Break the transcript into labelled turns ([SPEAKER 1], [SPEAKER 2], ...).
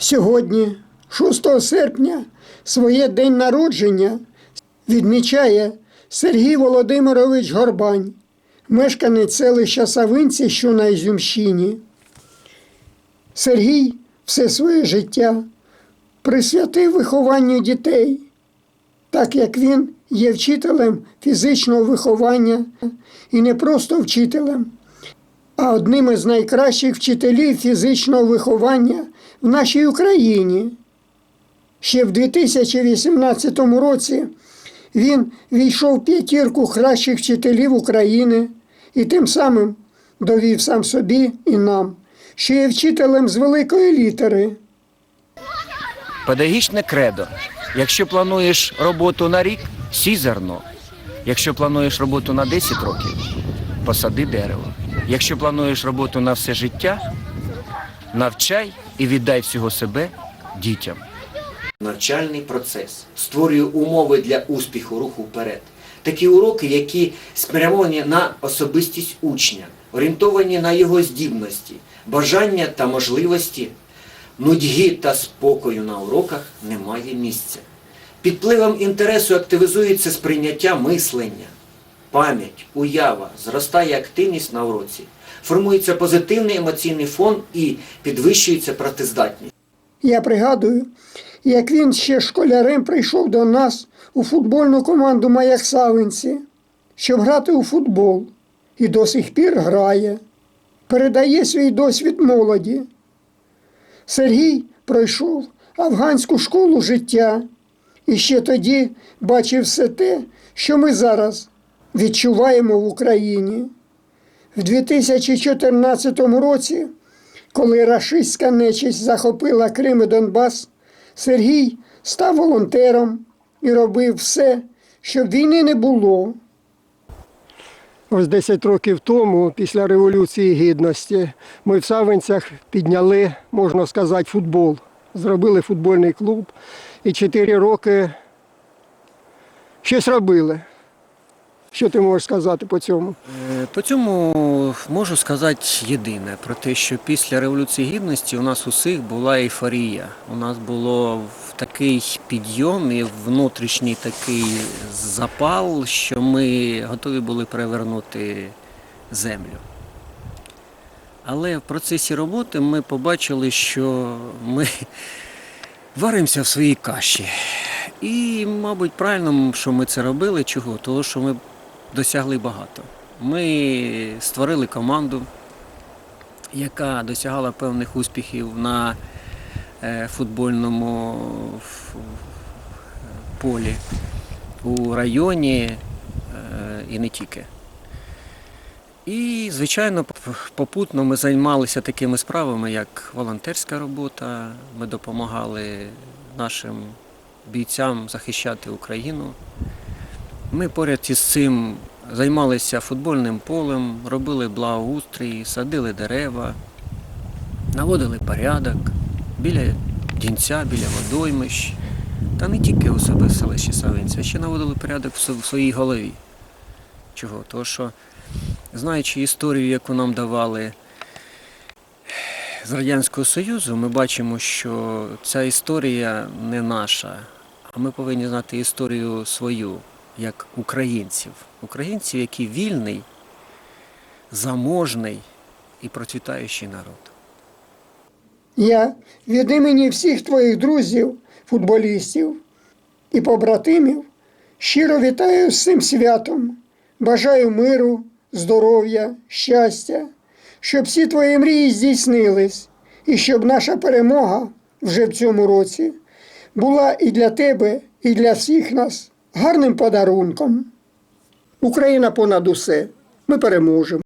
[SPEAKER 1] Сьогодні, 6 серпня, своє день народження відмічає Сергій Володимирович Горбань, мешканець селища Савинці, що на Ізюмщині. Сергій все своє життя присвятив вихованню дітей, так як він є вчителем фізичного виховання і не просто вчителем, а одним із найкращих вчителів фізичного виховання в нашій Україні. Ще в 2018 році він війшов в п'ятірку кращих вчителів України і тим самим довів сам собі і нам, що є вчителем з великої літери.
[SPEAKER 2] Педагогічне кредо. Якщо плануєш роботу на рік, сій зерно. Якщо плануєш роботу на 10 років, посади дерево. Якщо плануєш роботу на все життя, навчай і віддай всього себе дітям. Навчальний процес створює умови для успіху руху вперед. Такі уроки, які спрямовані на особистість учня, орієнтовані на його здібності, бажання та можливості, нудьги та спокою на уроках немає місця. Під впливом інтересу активізується сприйняття мислення, пам'ять, уява, зростає активність на уроці, формується позитивний емоційний фон і підвищується працездатність.
[SPEAKER 1] Я пригадую, як він ще школярем прийшов до нас у футбольну команду Маяк Савинці, щоб грати у футбол, і до сих пір грає, передає свій досвід молоді. Сергій пройшов афганську школу життя і ще тоді бачив все те, що ми зараз відчуваємо в Україні. В 2014 році, коли рашистська нечисть захопила Крим і Донбас, Сергій став волонтером і робив все, щоб війни не було. Ось 10 років тому, після Революції Гідності, ми в Савинцях підняли, можна сказати, футбол. Зробили футбольний клуб і 4 роки щось робили. Що ти можеш сказати по цьому?
[SPEAKER 3] Е, По цьому можу сказати єдине про те, що після Революції Гідності у нас усіх була ейфорія. У нас було такий підйом і внутрішній такий запал, що ми готові були перевернути землю. Але в процесі роботи ми побачили, що ми варимося в своїй каші. І, мабуть, правильно, що ми це робили. Чого? Тому що ми досягли багато. Ми створили команду, яка досягала певних успіхів на е, футбольному полі у районі е, і не тільки. І, звичайно, попутно ми займалися такими справами, як волонтерська робота. Ми допомагали нашим бійцям захищати Україну. Ми поряд із цим займалися футбольним полем, робили благоустрій, садили дерева, наводили порядок біля дінця, біля водоймищ. Та не тільки у себе в селищі Савинця, ще наводили порядок в своїй голові. Чого? Тому що, знаючи історію, яку нам давали з Радянського Союзу, ми бачимо, що ця історія не наша, а ми повинні знати історію свою, як українців. Українців, які вільний, заможний і процвітаючий народ.
[SPEAKER 1] Я від імені всіх твоїх друзів, футболістів і побратимів щиро вітаю з цим святом. Бажаю миру, здоров'я, щастя, щоб всі твої мрії здійснились, і щоб наша перемога вже в цьому році була і для тебе, і для всіх нас гарним подарунком. Україна понад усе. Ми переможемо.